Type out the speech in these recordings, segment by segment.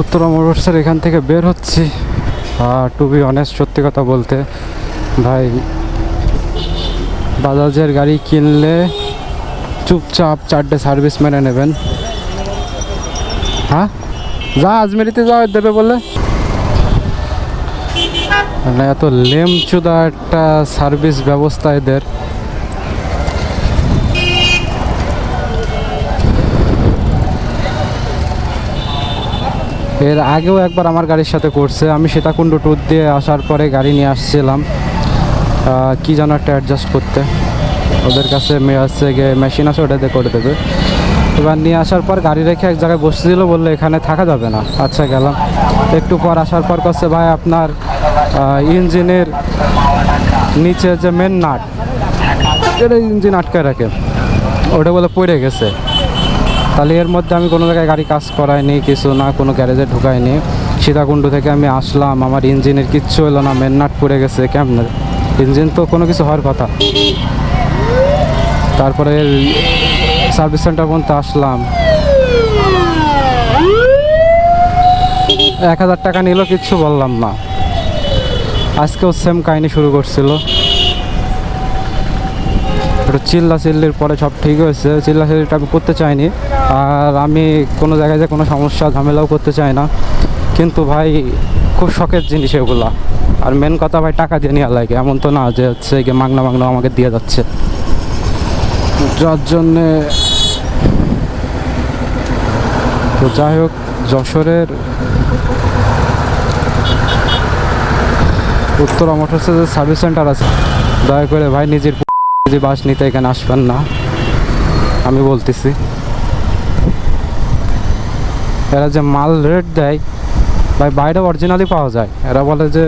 উত্তরা মোটরসের এখান থেকে বের হচ্ছি। আর টু বি অনেস্ট সত্যি কথা বলতে, ভাই, বাজাজের গাড়ি কিনলে চুপচাপ চারটে সার্ভিস মেনে নেবেন। হ্যাঁ যা আজমেরিতে যাও দেবে বলে। মানে এত লেমচুদা একটা সার্ভিস ব্যবস্থা এদের। এর আগেও একবার আমার গাড়ির সাথে করছে। আমি সীতাকুণ্ড ট্যুর দিয়ে আসার পরে গাড়ি নিয়ে আসছিলাম। কি যেন একটা অ্যাডজাস্ট করতে। ওদের কাছে হচ্ছে গিয়ে মেশিন আছে, ওটাতে করে দেবে। এবার নিয়ে আসার পর গাড়ি রেখে এক জায়গায় বসেছিল, বলল এখানে থাকা যাবে না। আচ্ছা গেলাম। একটু পর আসার পর করছে ভাই আপনার ইঞ্জিনের নিচে যে মেন নাট, এটা ইঞ্জিন আটকায় রাখে। ওটা বলে পড়ে গেছে। তাহলে এর মধ্যে আমি কোনো জায়গায় গাড়ি কাজ করাইনি, কিছু না, কোনো গ্যারেজে ঢুকাইনি। সীতাকুণ্ড থেকে আমি আসলাম, আমার ইঞ্জিনের কিচ্ছু হলো না মেন নাট পড়ে গেছে, কেমন? ইঞ্জিন তো কোনো কিছু হওয়ার কথা। তারপরে সার্ভিস সেন্টার পর্যন্ত আসলাম। এক হাজার টাকা নিল কিচ্ছু বললাম না। আজকেও সেম কাহিনী শুরু করছিল। একটু চিল্লা চিল্লির পরে সব ঠিক হয়েছে। চিল্লা চিল্লিটা আমি করতে চাইনি। আর আমি কোনো জায়গায় যে কোনো সমস্যা, ঝামেলাও করতে চাই না। কিন্তু ভাই, খুব শখের জিনিস এগুলা। আর মেন কথা ভাই, টাকা দিয়ে নেওয়া লাগে। এমন তো না যে হচ্ছে গিয়ে মাগনা মাগনা আমাকে দিয়ে যাচ্ছে। যার জন্যে তো যাই হোক, যশোরের উত্তরা মোটরসের সার্ভিস সেন্টার আছে, দয়া করে ভাই নিজের যে বাস নিতে এখানে আসবেন না, আমি বলতেছি। এরা যে মাল রেট দেয়, ভাই, বাইরে অরিজিনালি পাওয়া যায়। এরা বলে যে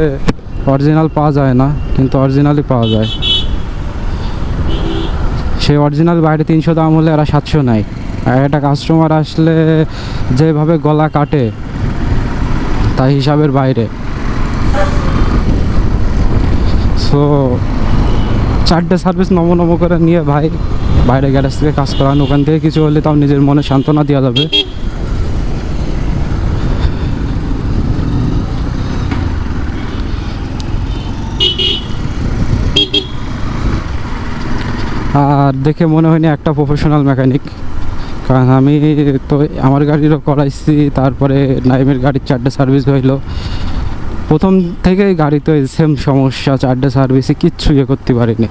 অরিজিনাল পাওয়া যায় না, কিন্তু অরিজিনালি পাওয়া যায়। সেই অরিজিনাল বাইরে তিনশো দাম হলে এরা সাতশো নেয়। আর একটা কাস্টমার আসলে যেভাবে গলা কাটে, তাই হিসাবের বাইরে। সো চারটে সার্ভিস নম নম করে নিয়ে ভাই বাইরে গ্যারেজ থেকে কাজ করান, ওখান থেকে কিছু হলে তাও নিজের মনে সান্ত্বনা দেওয়া যাবে। আর দেখে মনে হয়নি একটা প্রফেশনাল মেকানিক কারণ আমি তো আমার গাড়িরও করাইছি, তারপরে নাইমের গাড়ির চারটে সার্ভিস হইল। প্রথম থেকেই গাড়িতে সেম সমস্যা, চারটে সার্ভিসে কিচ্ছু ইয়ে করতে পারিনি।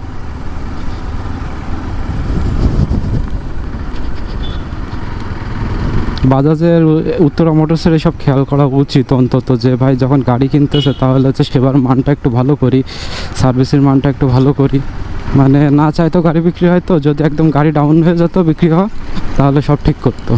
বাজাজের উত্তরা মোটরসের এসব খেয়াল করা উচিত অন্তত যে, ভাই, যখন গাড়ি কিনতেছে, তাহলে হচ্ছে সেবার মানটা একটু ভালো করি সার্ভিসের মানটা একটু ভালো করি। মানে না চাইতো গাড়ি বিক্রি হয় তো, যদি একদম গাড়ি ডাউন হয়ে যেত, বিক্রি হওয়া তাহলে সব ঠিক করতো।